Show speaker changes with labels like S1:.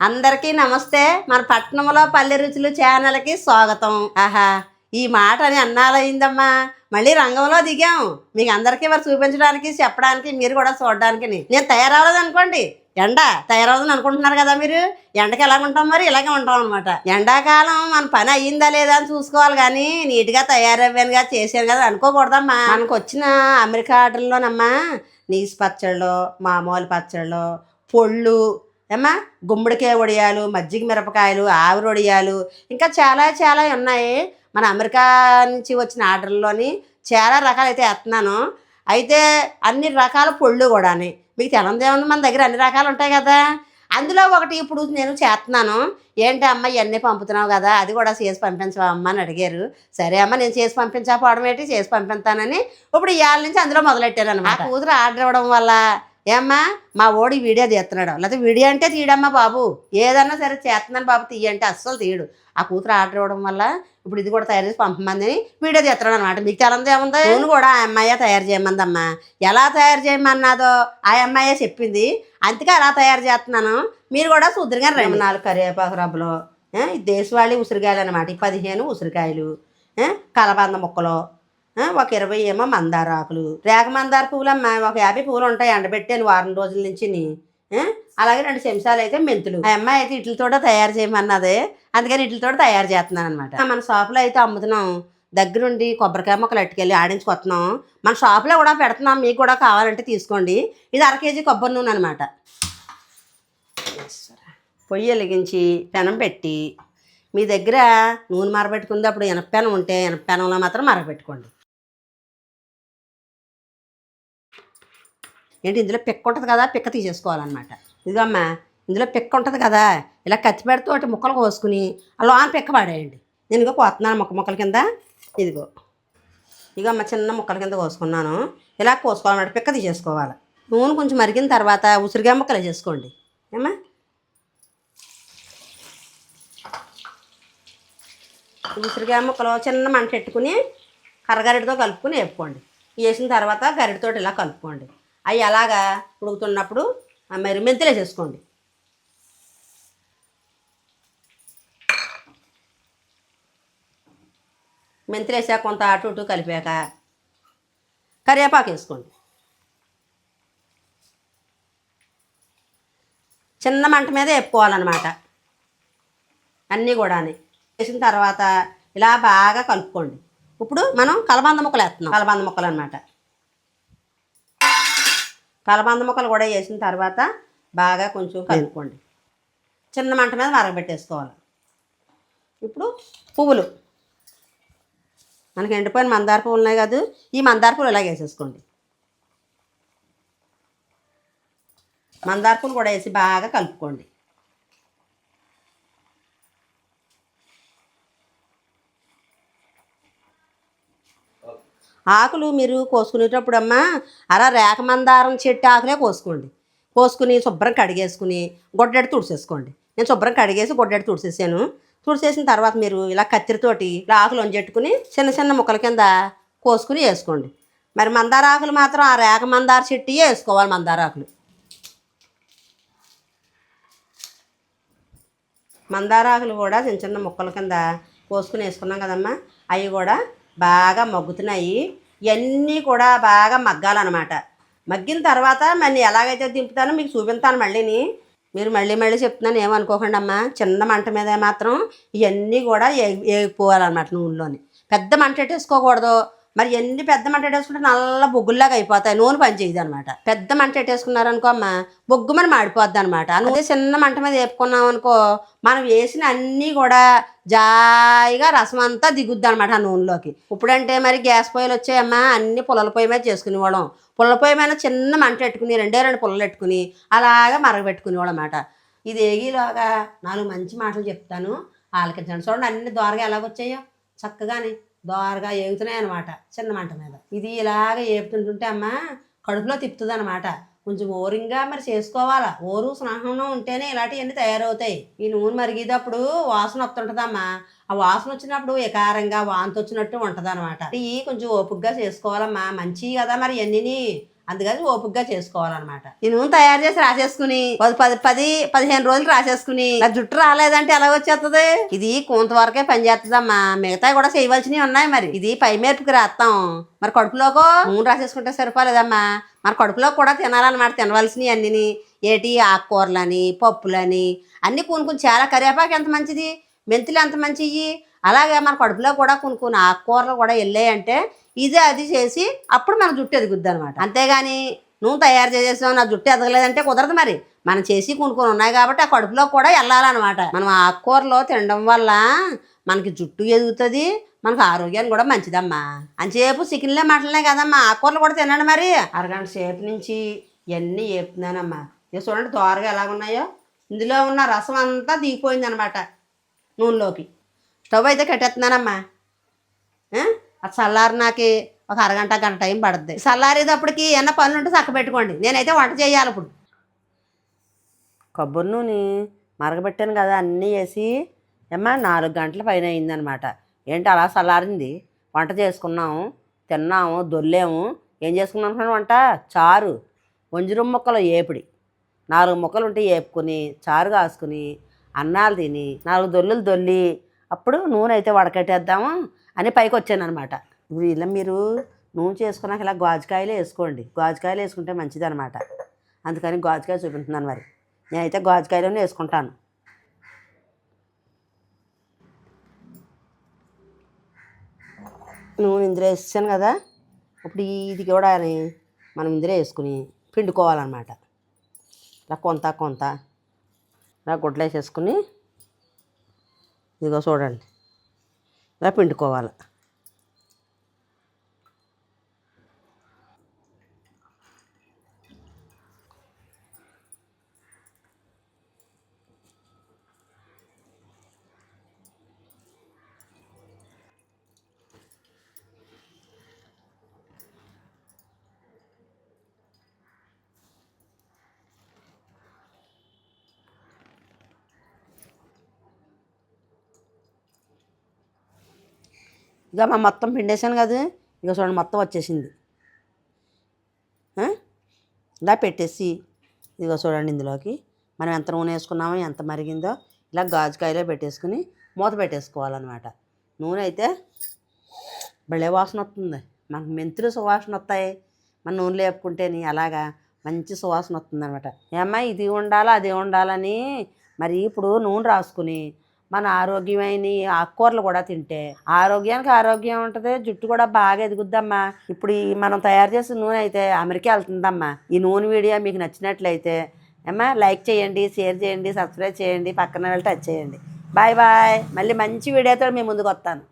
S1: అందరికీ నమస్తే. మన పట్టణంలో పల్లె రుచులు ఛానల్కి స్వాగతం. ఆహా ఈ మాట అని అన్నాలయ్యిందమ్మా. మళ్ళీ రంగంలో దిగాం. మీకు అందరికీ మరి చూపించడానికి చెప్పడానికి మీరు కూడా చూడడానికి నేను తయారవ్వలేదు అనుకోండి. ఎండ తయారవుదని అనుకుంటున్నారు కదా మీరు? ఎండకి ఎలా ఉంటాం మరి? ఇలాగే ఉంటాం అనమాట ఎండాకాలం మన పని అయ్యిందా లేదా అని చూసుకోవాలి కానీ నీట్గా తయారవ్వానుగా చేశాను కదా అనుకోకూడదమ్మా. మనకు వచ్చిన అమెరికా ఆర్డర్లోనమ్మా నీసు పచ్చళ్ళు మామూలు పచ్చళ్ళు పొళ్ళు ఏమ్మా? గుమ్మడికాయ వడియాలు మజ్జిగ మిరపకాయలు ఆవిరి వడియాలు ఇంకా చాలా చాలా ఉన్నాయి. మన అమెరికా నుంచి వచ్చిన ఆర్డర్లోని చాలా రకాలు అయితే వేస్తున్నాను. అయితే అన్ని రకాల పొళ్ళు కూడాని. మీకు తెలందేముంది మన దగ్గర అన్ని రకాలు ఉంటాయి కదా. అందులో ఒకటి ఇప్పుడు నేను చేస్తున్నాను. ఏంటి అమ్మ ఇవన్నీ పంపుతున్నావు కదా అది కూడా చేసి పంపించవా అమ్మ అని అడిగారు. సరే అమ్మ నేను చేసి పంపించకపోవడం ఏంటి? చేసి పంపిస్తానని. ఇప్పుడు ఇవాళ నుంచి అందులో మొదలెట్టాను అనమాట కూతురు ఆర్డర్ ఇవ్వడం వల్ల ఏమ్మా మా ఓడి వీడియో తీస్తున్నాడు. లేకపోతే వీడియో అంటే తీయడమ్మా బాబు. ఏదన్నా సరే చేస్తున్నాను బాబు తీయంటే అస్సలు తీయడు. ఆ కూతురు ఆర్డర్ ఇవ్వడం వల్ల ఇప్పుడు ఇది కూడా తయారు చేసి పంపమంది వీడియో తీస్తున్నాడు అనమాట మీకు తెలంది ఏముంది ఫోన్ కూడా ఆ అమ్మాయే తయారు చేయమందమ్మా. ఎలా తయారు చేయమన్నాదో ఆ అమ్మాయే చెప్పింది. అందుకే అలా తయారు చేస్తున్నాను. మీరు కూడా చూద్దరుగా రెండు. నాలుగు కరివేపాకు రబ్బలు దేశవాళీ ఉసిరికాయలు అనమాట ఈ పదిహేను ఉసిరికాయలు కలబంద ముక్కలు ఒక ఇరవై ఏమో మందార ఆకులు. రేగ మందార పువ్వులు అమ్మ ఒక యాభై పువ్వులు ఉంటాయి ఎండబెట్టాను వారం రోజుల నుంచి అలాగే రెండు చెంచాలు అయితే మెంతులు. ఆ అమ్మాయి అయితే ఇట్లతో తయారు చేయమన్నది. అందుకని ఇట్లతో తయారు చేస్తున్నాను అనమాట మన షాపులో అయితే అమ్ముతున్నాం. దగ్గరుండి కొబ్బరికాయ మొక్కలు అట్టుకెళ్ళి ఆడించుకొస్తున్నాం మన షాపులో కూడా పెడుతున్నాం. మీకు కూడా కావాలంటే తీసుకోండి. ఇది అర కేజీ కొబ్బరి నూనె అనమాట పొయ్యి వెలిగించి పెనం పెట్టి మీ దగ్గర నూనె మరబెట్టుకుంది. అప్పుడు ఎనపెనం ఉంటే ఎనపెనంలో మాత్రం మరగపెట్టుకోండి ఏంటి ఇందులో పిక్క ఉంటుంది కదా పిక్క తీసేసుకోవాలన్నమాట. ఇదిగో అమ్మా ఇందులో పిక్క ఉంటుంది కదా ఇలా కత్తి పెడుతూ ఒకటి ముక్కలు కోసుకుని అలా ఆన్ పిక్క పాడేయండి. నేను ఇదిగో కోస్తున్నాను ముక్క ముక్కల కింద. ఇదిగో. ఇదిగో అమ్మ చిన్న ముక్కల కింద కోసుకున్నాను. ఇలా కోసుకోవాలన్నమాట పిక్క తీసేసుకోవాలి. నూనె కొంచెం మరిగిన తర్వాత ఉసిరిగా ముక్కలు చేసుకోండి. ఏమ్మా? ఉసిరిగా ముక్కలు చిన్న మంట పెట్టుకుని కర్రగరిటతో కలుపుకొని వేపుకోండి. వేసిన తర్వాత గరిటతో ఇలా కలుపుకోండి. అవి అలాగా ఉడుకుతున్నప్పుడు మరి మెంతులు వేసేసుకోండి మెంతులు వేసాక కొంత అటు ఇటు కలిపాక కరివేపాకు వేసుకోండి. చిన్న మంట మీద వేపుకోవాలన్నమాట. అన్నీ కూడా వేసిన తర్వాత ఇలా బాగా కలుపుకోండి. ఇప్పుడు మనం కలబంద ముక్కలు వేస్తున్నాం. కలబంద ముక్కలు అనమాట కలబంద ముక్కలు కూడా వేసిన తర్వాత బాగా కొంచెం కలుపుకోండి. చిన్న మంట మీద మరగబెట్టేసుకోవాలి. ఇప్పుడు పువ్వులు. మనకి ఎండిపోయిన మందార పువ్వులు ఉన్నాయి కదా? ఈ మందార పువ్వులు ఇలాగ వేసేసుకోండి. మందార పువ్వులు కూడా వేసి బాగా కలుపుకోండి. ఆకులు మీరు కోసుకునేటప్పుడు అమ్మా అలా రేఖ మందారం చెట్టు ఆకులే కోసుకోండి. కోసుకుని శుభ్రం కడిగేసుకుని గొడ్డెడు తుడిసేసుకోండి. నేను శుభ్రం కడిగేసి గొడ్డెడు తుడిసేసాను. తుడిసేసిన తర్వాత మీరు ఇలా కత్తిరితోటి ఇలా ఆకులు వంజెట్టుకుని చిన్న చిన్న ముక్కల కింద కోసుకుని వేసుకోండి. మరి మందార ఆకులు మాత్రం ఆ రేఖ మందార చెట్టు వేసుకోవాలి మందార ఆకులు. మందార ఆకులు కూడా చిన్న చిన్న ముక్కల కింద కోసుకుని వేసుకున్నాం కదమ్మా అవి కూడా బాగా మగ్గుతున్నాయి. ఇవన్నీ కూడా బాగా మగ్గాలన్నమాట. మగ్గిన తర్వాత మరి ఎలాగైతే దింపుతానో మీకు చూపిస్తాను మళ్ళీని. మీరు మళ్ళీ మళ్ళీ చెప్తున్నాను ఏమనుకోకండి అమ్మా చిన్న మంట మీద మాత్రం ఇవన్నీ కూడా ఏ- వేగిపోవాలన్నమాట నూనెలోని. పెద్ద మంట పెట్టేసుకోకూడదు మరి ఎన్ని పెద్ద మంట పెట్టేసుకుంటే నల్ల బొగ్గుల్లాగా అయిపోతాయి. నూనె పని చేయదు అనమాట పెద్ద మంట పెట్టేసుకున్నారనుకో అమ్మ బొగ్గు మనం మాడిపోద్ది అనమాట అదే చిన్న మంట మీద వేపుకున్నాం అనుకో మనం వేసిన అన్నీ కూడా జాయిగా రసం అంతా దిగుద్ది అనమాట ఆ నూనెలోకి. ఇప్పుడంటే మరి గ్యాస్ పొయ్యిలు వచ్చాయమ్మా అన్ని పుల్లల పొయ్యి మీద చేసుకునేవాళ్ళం. పుల్లల పొయ్యి మీద చిన్న మంట పెట్టుకుని రెండే రెండు పుల్లలు పెట్టుకుని అలాగా మరగబెట్టుకునేవాళ్ళం అనమాట ఇది ఏగిలోగా నాలుగు మంచి మాటలు చెప్తాను. ఆలకించండి. చూడండి అన్ని దోరగా ఎలాగొచ్చాయో చక్కగానే. దోరగా ఏగుతున్నాయి అనమాట చిన్న మంట మీద. ఇది ఇలాగ ఏపుతుంటుంటే అమ్మ కడుపులో తిప్పుతుంది అనమాట కొంచెం ఓరింగా మరి చేసుకోవాలా? ఓరు స్నానంలో ఉంటేనే ఇలాంటివన్నీ తయారవుతాయి. ఈ నూనె మరిగేటప్పుడు వాసన వస్తుంటుందమ్మా. ఆ వాసన వచ్చినప్పుడు ఎకారంగా వాంతి వచ్చినట్టు ఉంటుంది అనమాట ఇవి కొంచెం ఓపుగ్గా చేసుకోవాలమ్మా. మంచివి కదా మరి ఇవన్నీ అందుకని ఓపికగా చేసుకోవాలన్నమాట. నేను తయారు చేసి రాసేసుకుని పది పది పది పదిహేను రోజులు రాసేసుకుని నా జుట్టు రాలేదంటే ఎలా వచ్చేస్తుంది ఇది కొంత వరకే పనిచేస్తుందమ్మా మిగతా కూడా చేయవలసినవి ఉన్నాయి మరి. ఇది పైమేర్పుకి రాస్తాం మరి కడుపులోకో నూనె రాసేసుకుంటే సరిపోలేదమ్మా. మరి కడుపులో కూడా తినాలన్నమాట తినవలసినవి అన్నీ ఏటి ఆకుకూరలని పప్పులని అన్నీ కొనుక్కుని చాలా కరివేపాకు ఎంత మంచిది? మెంతులు ఎంత మంచివి అలాగే మన కడుపులో కూడా కొన్ని కొన్ని ఆకుకూరలు కూడా వెళ్ళాయంటే ఇది అది చేసి అప్పుడు మన జుట్టు ఎదుగుద్ది అనమాట అంతేగాని నువ్వు తయారు చేసేసావు నా జుట్టు ఎదగలేదంటే కుదరదు మరి. మనం చేసి కొన్ని కొన్ని ఉన్నాయి కాబట్టి ఆ కడుపులో కూడా వెళ్ళాలన్నమాట మనం ఆకుకూరలో తినడం వల్ల మనకి జుట్టు ఎదుగుతుంది మనకు ఆరోగ్యానికి కూడా మంచిదమ్మా. అంతసేపు చికెన్లే మటన్లే కదమ్మా. ఆకుకూరలు కూడా తినండి మరి. అరగంట సేపు నుంచి ఇవన్నీ చెప్తున్నానమ్మా. ఇక చూడండి తోరగా ఎలాగున్నాయో ఇందులో ఉన్న రసం అంతా దిగిపోయింది అనమాట నూనెలోకి. స్టవ్ అయితే కట్టేస్తున్నానమ్మా. అది చల్లారినాకి ఒక అరగంట గంట టైం పడుద్ది. చల్లారేటప్పటికి ఏమన్నా పనులు ఉంటే చక్క పెట్టుకోండి. నేనైతే వంట చేయాలి ఇప్పుడు. కొబ్బరి నూనె మరగబెట్టాను కదా అన్నీ వేసి ఏమ్మా నాలుగు గంటల పైన అయిందనమాట. ఏంటి అలా చల్లారింది? వంట చేసుకున్నాము తిన్నాము దొల్లాము. ఏం చేసుకున్నాం అనుకున్నాను వంట? చారు. వంజరం ముక్కలు ఏపిడి. నాలుగు ముక్కలు ఉంటే ఏపుకొని చారు కాసుకుని అన్నాలు తిని నాలుగు దొల్లులు దొల్లి అప్పుడు నూనె అయితే వడకట్టేద్దాము. అని పైకి వచ్చాను అనమాట ఇలా మీరు నూనె చేసుకున్నాక ఇలా గాజుకాయలు వేసుకోండి. గాజుకాయలు వేసుకుంటే మంచిది అనమాట అందుకని గాజుకాయ చూపించున్నాను మరి. నేనైతే గాజుకాయలోనే వేసుకుంటాను. నూనె ఇందులో వేసాను కదా. ఇప్పుడు ఇది కూడా మనం ఇందులో వేసుకుని పిండుకోవాలన్నమాట ఇలా కొంత కొంత. ఇలా గుడ్లు వేసేసుకుని ఇదిగో చూడండి. ఇలా పిండుకోవాలి. ఇక మా మొత్తం పిండేసాను కదా ఇక చూడండి మొత్తం వచ్చేసింది. ఇలా పెట్టేసి ఇదిగో చూడండి ఇందులోకి. మనం ఎంత నూనె వేసుకున్నామో ఎంత మరిగిందో ఇలా గాజుకాయలో పెట్టేసుకుని మూత పెట్టేసుకోవాలన్నమాట. నూనె అయితే భలే వాసన వస్తుంది. మనకు మెంతులు సువాసన వస్తాయి. మన నూనె లేపుకుంటేని అలాగా మంచి సువాసన వస్తుందన్నమాట. ఏమ్మా ఇది ఉండాలా అది ఉండాలని మరి ఇప్పుడు నూనె రాసుకుని మన ఆరోగ్యమైన ఆకుకూరలు కూడా తింటే ఆరోగ్యానికి ఆరోగ్యం ఉంటుంది జుట్టు కూడా బాగా ఎదుగుద్దమ్మా. ఇప్పుడు ఈ మనం తయారు చేసిన నూనె అయితే అమెరికా వెళ్తుందమ్మా. ఈ నూనె వీడియో మీకు నచ్చినట్లయితే అమ్మా లైక్ చేయండి షేర్ చేయండి సబ్స్క్రైబ్ చేయండి పక్కన వెళ్ళి టచ్ చేయండి. Bye bye. మళ్ళీ మంచి వీడియోతో మీ ముందుకు వస్తాను.